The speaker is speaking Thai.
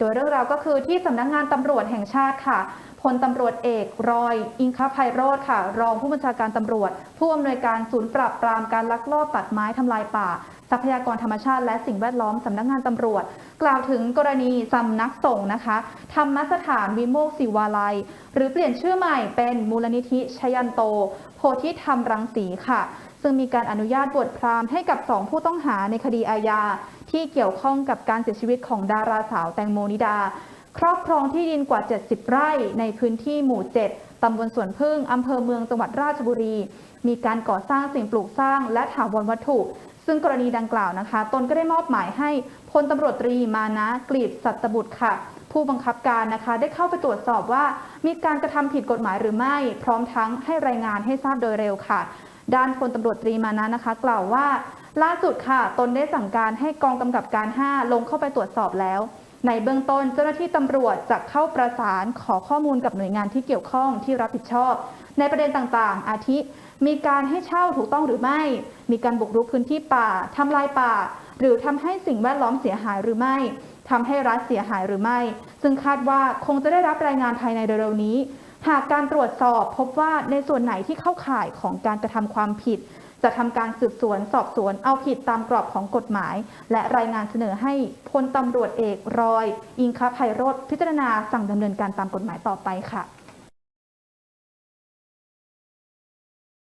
โดยเรื่องราวก็คือที่สำนักงานตำรวจแห่งชาติค่ะพลตำรวจเอกรอย อิงคภัยโรธค่ะ รองผู้บัญชาการตำรวจ ผู้อำนวยการศูนย์ปราบปรามการลักลอบตัดไม้ทำลายป่า ทรัพยากรธรรมชาติและสิ่งแวดล้อมสำนักงานตำรวจ กล่าวถึงกรณีสำนักสงฆ์นะคะ ธรรมสถานวิโมกศิวาลัย หรือเปลี่ยนชื่อใหม่เป็นมูลนิธิชยันโต โพธิธรรมรังสีค่ะ ซึ่งมีการอนุญาตบวชพราหมณ์ให้กับสองผู้ต้องหาในคดีอาญา ที่เกี่ยวข้องกับการเสียชีวิตของดาราสาวแตงโมนิดา ครอบครองที่ดินกว่า 70 ไร่ในพื้นที่หมู่ 7 ตำบลสวนพึ่ง อำเภอเมืองจังหวัดราชบุรี มีการก่อสร้างสิ่งปลูกสร้าง และถาวรวัตถุ ซึ่งกรณีดังกล่าวนะคะ ตนก็ได้มอบหมายให้พลตำรวจตรีมานะกลีบสัตบุตรค่ะผู้บังคับการนะคะได้เข้าไปตรวจสอบว่ามีการกระทำผิดกฎหมายหรือไม่ พร้อมทั้งให้รายงานให้ทราบโดยเร็วค่ะ ด้านพลตำรวจตรีมานะนะคะ กล่าวว่า ล่าสุดค่ะ ตนได้สั่งการให้กองกำกับการ 5 ลงเข้าไปตรวจสอบแล้ว ในเบื้องต้นเจ้าหน้าที่ตำรวจจะเข้าประสานขอข้อมูลกับหน่วยงานที่เกี่ยวข้องที่รับผิดชอบ ในประเด็นต่างๆ อาทิ มีการให้เช่าถูกต้องหรือไม่ มีการบุกรุกพื้นที่ป่าทำลายป่า หรือทำให้สิ่งแวดล้อมเสียหายหรือไม่ทำให้รัฐเสียหายหรือไม่ ซึ่งคาดว่าคงจะได้รับรายงานภายในเร็วๆนี้ หากการตรวจสอบพบว่าในส่วนไหนที่เข้าข่ายของการกระทำความผิด จะทำการสืบสวนสอบสวนเอาผิดตามกรอบของกฎหมาย และรายงานเสนอให้พลตำรวจเอกรอย อิงคภัยโรธพิจารณาสั่งดำเนินการตามกฎหมายต่อไปค่ะ